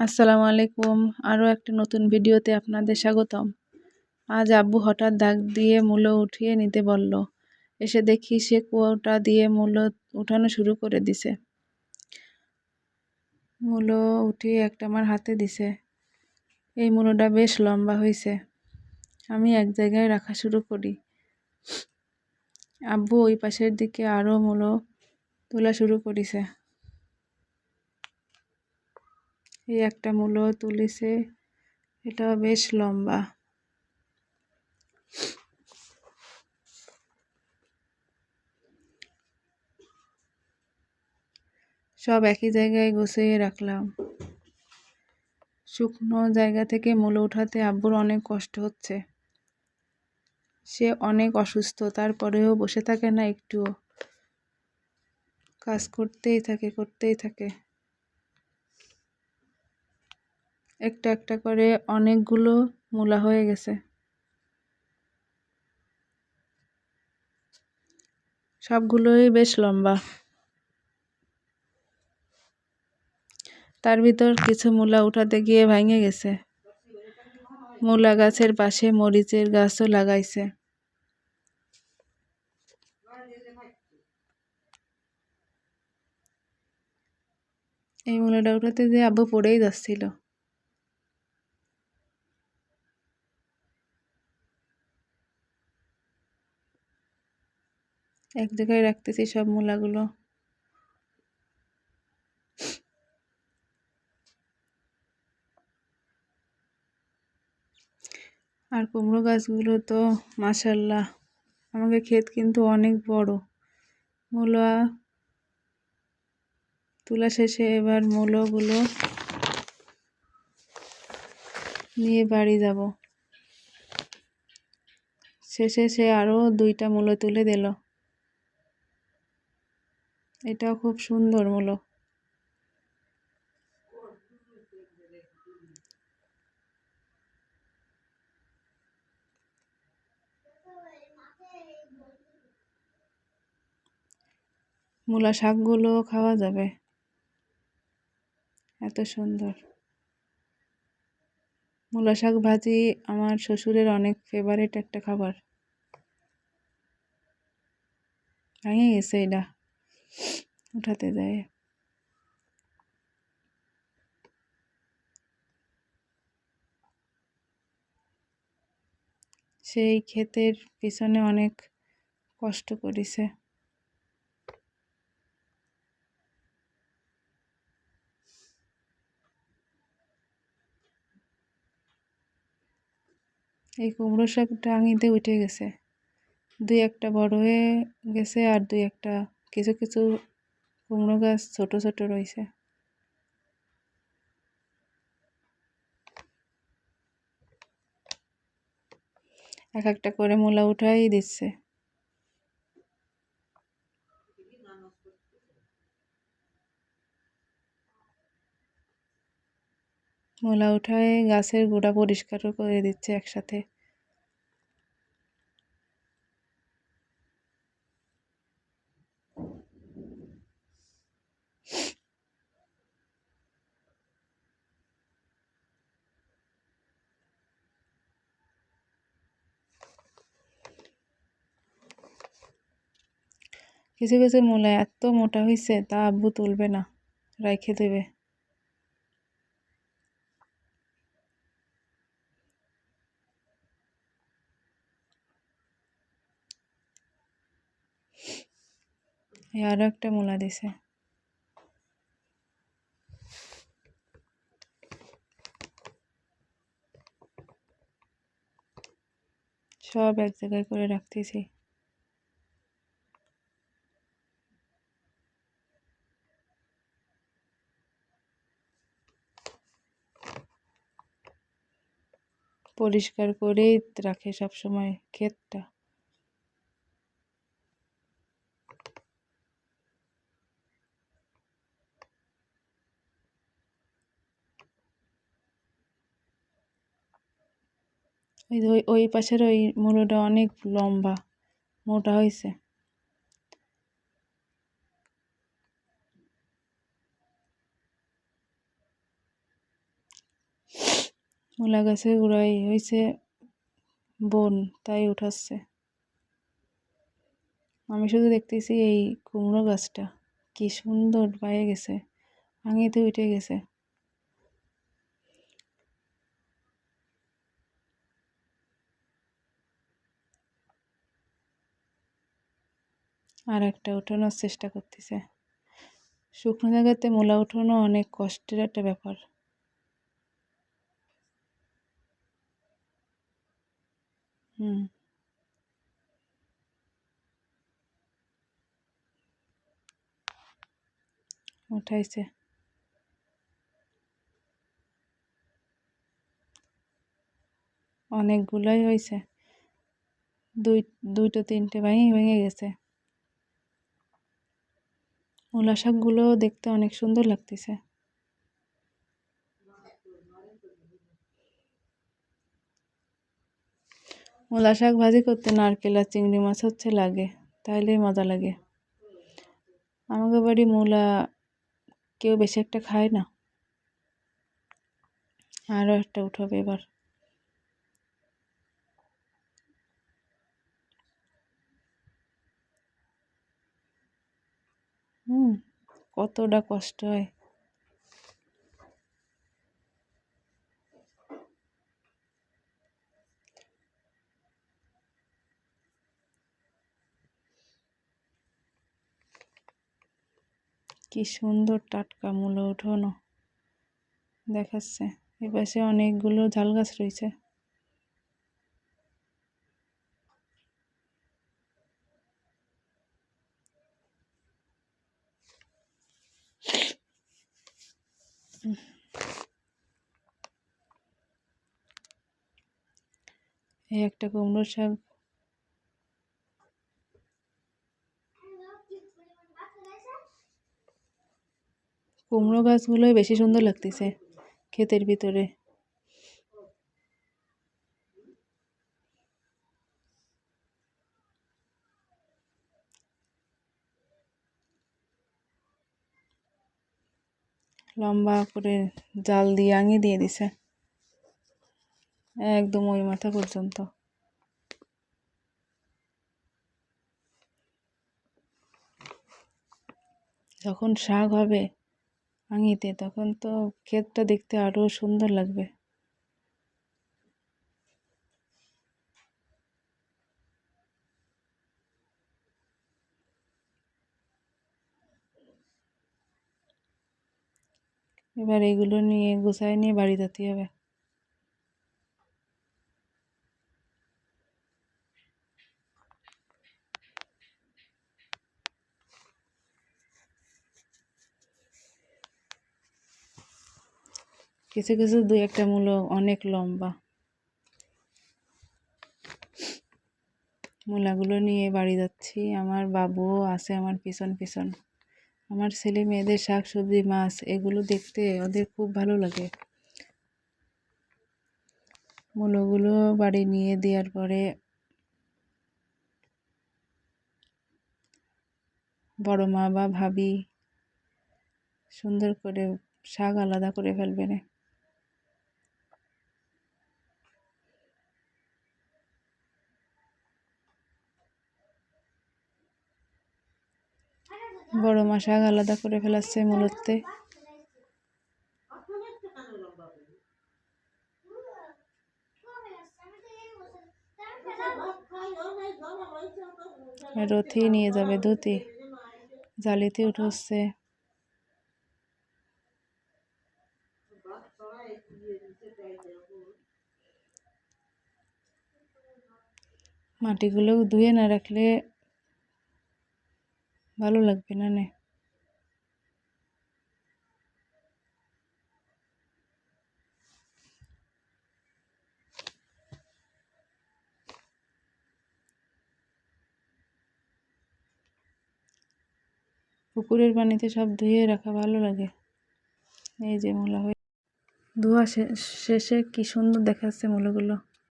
আসসালামু আলাইকুম। আরও একটা নতুন ভিডিওতে আপনাদের স্বাগতম। আজ আব্বু হঠাৎ দাগ দিয়ে মূলো উঠিয়ে নিতে বলল। এসে দেখি সে কুয়োটা দিয়ে মূলো উঠানো শুরু করে দিছে। মূলো উঠিয়ে একটা আমার হাতে দিছে। এই মূলোটা বেশ লম্বা হয়েছে আমি এক জায়গায় রাখা শুরু করি। আব্বু ওই পাশের দিকে আরও মূলো তোলা শুরু করেছে। এই একটা মূলো তুলেছে। এটা বেশ লম্বা। সব একই জায়গায় গুছিয়ে রাখলাম। শুকনো জায়গা থেকে মূলো উঠাতে আব্বুর অনেক কষ্ট হচ্ছে। সে অনেক অসুস্থ, তারপরেও বসে থাকে না, একটুও। কাজ করতেই থাকে করতেই থাকে। একটা একটা করে অনেকগুলো মূলা হয়ে গেছে। সবগুলোই বেশ লম্বা। তার ভিতর কিছু মূলা উঠাতে গিয়ে ভেঙে গেছে। মূলা গাছের পাশে মরিচের গাছও লাগাইছে। এই মূলাটা উঠাতে যে আব্বু পড়েই যাচ্ছিল। এক জায়গায় রাখতেছি সব মূলাগুলো। আর কুমড়ো গাছগুলো তো মাসাল্লাহ আমাদের ক্ষেত কিন্তু অনেক বড়। মূলা তোলা শেষে এবার মূলগুলো নিয়ে বাড়ি যাব। শেষে সে আরও দুইটা মূলো তুলে দিল। এটাও খুব সুন্দর মূলো। মূলা শাকগুলো খাওয়া যাবে। এত সুন্দর। মূলা শাক ভাজি আমার শ্বশুরের অনেক ফেভারিট একটা খাবার। ভেঙে গেছে এটা। উঠাতে যায় সেই ক্ষেতের পিছনে অনেক কষ্ট করেছে। এই কুমড়ো শাক টাঙিতে উঠে গেছে। দুই একটা বড় হয়ে গেছে আর দুই একটা কিছু কিছু কুমড়ো গাছ ছোট ছোট রয়েছে। এক একটা করে মূলা উঠাই দিচ্ছে। মূলা উঠায় গাছের গোড়া পরিষ্কারও করে দিচ্ছে একসাথে। কিছু কিছু মূলা এত মোটা হয়েছে তা আব্বু তুলবে না রেখে দেবে। আরও একটা মূলা দিছে। সব এক জায়গায় করে রাখতেছি। পরিষ্কার করেই রাখে সবসময় ক্ষেতটা। ওই ওই পাশের ওই মুড়োটা অনেক লম্বা মোটা হয়েছে। মূলা গাছের গোড়ায় হয়েছে বন তাই উঠাচ্ছে। আমি শুধু দেখতেছি এই কুমড়ো গাছটা। কি সুন্দর পায়ে গেছে ভাঙিতে উঠে গেছে। আর একটা উঠানোর চেষ্টা করতেছে। শুকনো জায়গাতে মূলা উঠানো অনেক কষ্টের একটা ব্যাপার। হুম। উঠাইছে। অনেকগুলোই হয়েছে দুই, দুইটা, তিনটে ভেঙে ভেঙে গেছে। মূলা শাকগুলো দেখতে অনেক সুন্দর লাগতেছে। মূলা শাক ভাজি করতে নারকেল আর চিংড়ি মাছ হচ্ছে লাগে, তাইলেই মজা লাগে। আমাদের বাড়ি মূলা কেউ বেশি একটা খায় না। আরও একটা উঠাবে এবার। হুম, কতটা কষ্ট হয়। কি সুন্দর টাটকা মূলো উঠানো দেখাচ্ছে এ পাশে অনেকগুলো ঝাল গাছ রয়েছে। এই একটা কুমড়ো শাক কুমড়ো গাছগুলোই বেশি সুন্দর লাগতেছে ক্ষেতের ভিতরে। লম্বা করে জাল দিয়ে আঙিয়ে দিয়ে দিছে। একদম ওই মাথা পর্যন্ত। যখন শাক হবে আঙিতে তখন তো ক্ষেতটা দেখতে আরও সুন্দর লাগবে। এবার এগুলো নিয়ে গুছায় নিয়ে বাড়ি যেতে হবে। কিছু কিছু দুই একটা মূল অনেক লম্বা। মূলাগুলো নিয়ে বাড়ি যাচ্ছি। আমার বাবুও আছে আমার পিছন পিছন। আমার ছেলে, মেয়েদের শাক সবজি মাছ, এগুলো দেখতে ওদের খুব ভালো লাগে। মূলগুলো বাড়ি নিয়ে দেওয়ার পরে বড় মা বা ভাবি সুন্দর করে শাক আলাদা করে ফেলবে না। বড় মা শাক আলাদা করে ফেলাচ্ছে মূলতে রথি নিয়ে যাবে, ধুতি। জালিতে উঠছে মাটিগুলো ধুয়ে না রাখলে ভালো লাগবে না, নে। পুকুরের পানিতে সব ধুয়ে রাখা ভালো লাগে। এই যে মূলা হয়ে ধোয়া শেষে কি সুন্দর দেখাচ্ছে মূলগুলো।